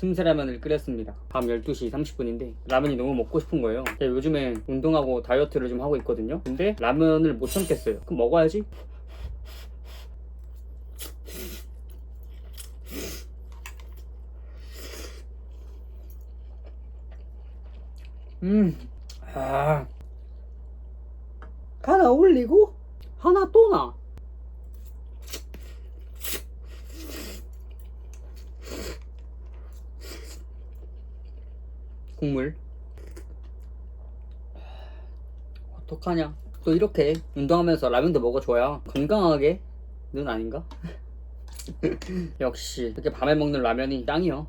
틈새라면을 끓였습니다. 밤 12시 30분인데 라면이 너무 먹고 싶은 거예요. 제가 요즘에 운동하고 다이어트를 좀 하고 있거든요. 근데 라면을 못 참겠어요. 그럼 먹어야지. 음, 아, 하나 올리고 하나 또 나. 국물. 어떡하냐. 또 이렇게 운동하면서 라면도 먹어줘야 건강하게 는 아닌가? 역시 이렇게 밤에 먹는 라면이 짱이요.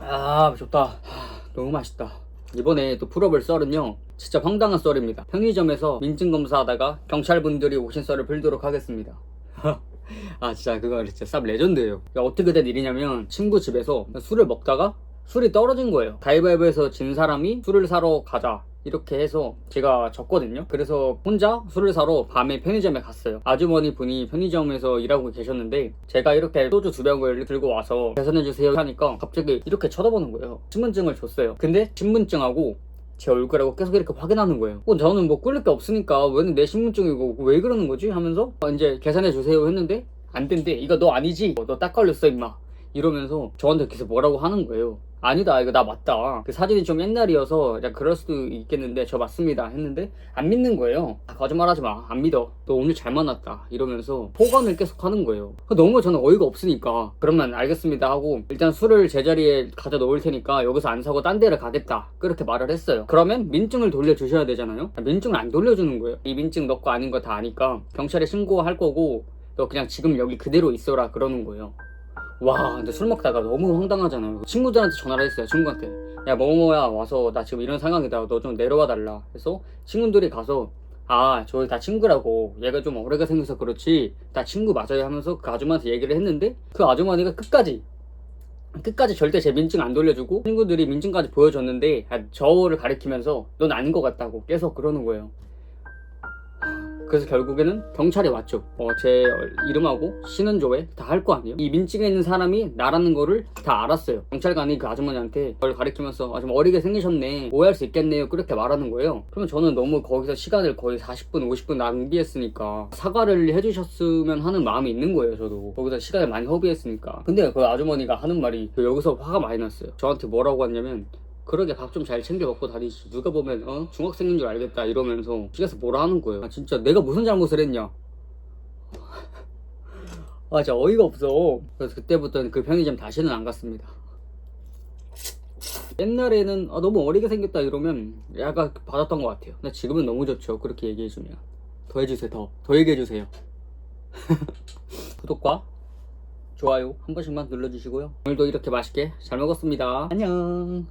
아 좋다. 하, 너무 맛있다. 이번에 또 풀업을 썰은요. 진짜 황당한 썰입니다. 편의점에서 민증 검사하다가 경찰분들이 오신 썰을 풀도록 하겠습니다. 아 진짜 그거 진짜 쌉 레전드예요. 그러니까 어떻게 된 일이냐면 친구 집에서 술을 먹다가 술이 떨어진 거예요. 가위바위보에서 진 사람이 술을 사러 가자. 이렇게 해서 제가 졌거든요. 그래서 혼자 술을 사러 밤에 편의점에 갔어요. 아주머니 분이 편의점에서 일하고 계셨는데 제가 이렇게 소주 두 병을 들고 와서 계산해주세요 하니까 갑자기 이렇게 쳐다보는 거예요. 신분증을 줬어요. 근데 신분증하고 제 얼굴하고 계속 이렇게 확인하는 거예요. 어, 저는 뭐 꿀릴 게 없으니까 왜내 신분증이고 왜 그러는 거지? 하면서 어, 이제 계산해 주세요 했는데 안 된대. 이거 너 아니지? 어, 너딱 걸렸어 임마. 이러면서 저한테 계속 뭐라고 하는 거예요. 아니다 이거 나 맞다. 그 사진이 좀 옛날이어서 그냥 그럴 수도 있겠는데 저 맞습니다 했는데 안 믿는 거예요. 아, 거짓말하지 마 안 믿어. 너 오늘 잘 만났다. 이러면서 호감을 계속 하는 거예요. 너무 저는 어이가 없으니까 그러면 알겠습니다 하고 일단 술을 제자리에 가져 놓을 테니까 여기서 안 사고 딴 데를 가겠다. 그렇게 말을 했어요. 그러면 민증을 돌려주셔야 되잖아요. 민증을 안 돌려주는 거예요. 이 민증 너거 아닌 거 다 아니까 경찰에 신고할 거고 너 그냥 지금 여기 그대로 있어라 그러는 거예요 와 근데 술 먹다가 너무 황당하잖아요. 친구들한테 전화를 했어요 친구한테. 야 뭐뭐야 와서 나 지금 이런 상황이다. 너 좀 내려와 달라. 해서 친구들이 가서 아 저희 다 친구라고. 얘가 좀 어리게 생겨서 그렇지. 다 친구 맞아요 하면서 그 아줌마한테 얘기를 했는데 그 아주머니가 끝까지 끝까지 절대 제 민증 안 돌려주고 친구들이 민증까지 보여줬는데 아, 저를 가리키면서 넌 아닌 것 같다고 계속 그러는 거예요 그래서 결국에는 경찰이 왔죠. 어, 제 이름하고 신원조회 다할 거 아니에요. 이 민증에 있는 사람이 나라는 거를 다 알았어요. 경찰관이 그 아주머니한테 저를 가리키면서 아, 좀 어리게 생기셨네. 오해할 수 있겠네요. 그렇게 말하는 거예요. 그러면 저는 너무 거기서 시간을 거의 40분, 50분 낭비했으니까 사과를 해주셨으면 하는 마음이 있는 거예요. 저도 거기서 시간을 많이 허비했으니까. 근데 그 아주머니가 하는 말이 여기서 화가 많이 났어요. 저한테 뭐라고 했냐면 그러게 밥 좀 잘 챙겨 먹고 다니지 누가 보면 어? 중학생인 줄 알겠다 이러면서 집에서 뭐라 하는 거예요? 아 진짜 내가 무슨 잘못을 했냐? 아 진짜 어이가 없어. 그래서 그때부터는 그 편의점 다시는 안 갔습니다. 옛날에는 아, 너무 어리게 생겼다 이러면 약간 받았던 것 같아요. 근데 지금은 너무 좋죠. 그렇게 얘기해주면. 더 해주세요 더. 더 얘기해주세요. 구독과 좋아요 한 번씩만 눌러주시고요. 오늘도 이렇게 맛있게 잘 먹었습니다. 안녕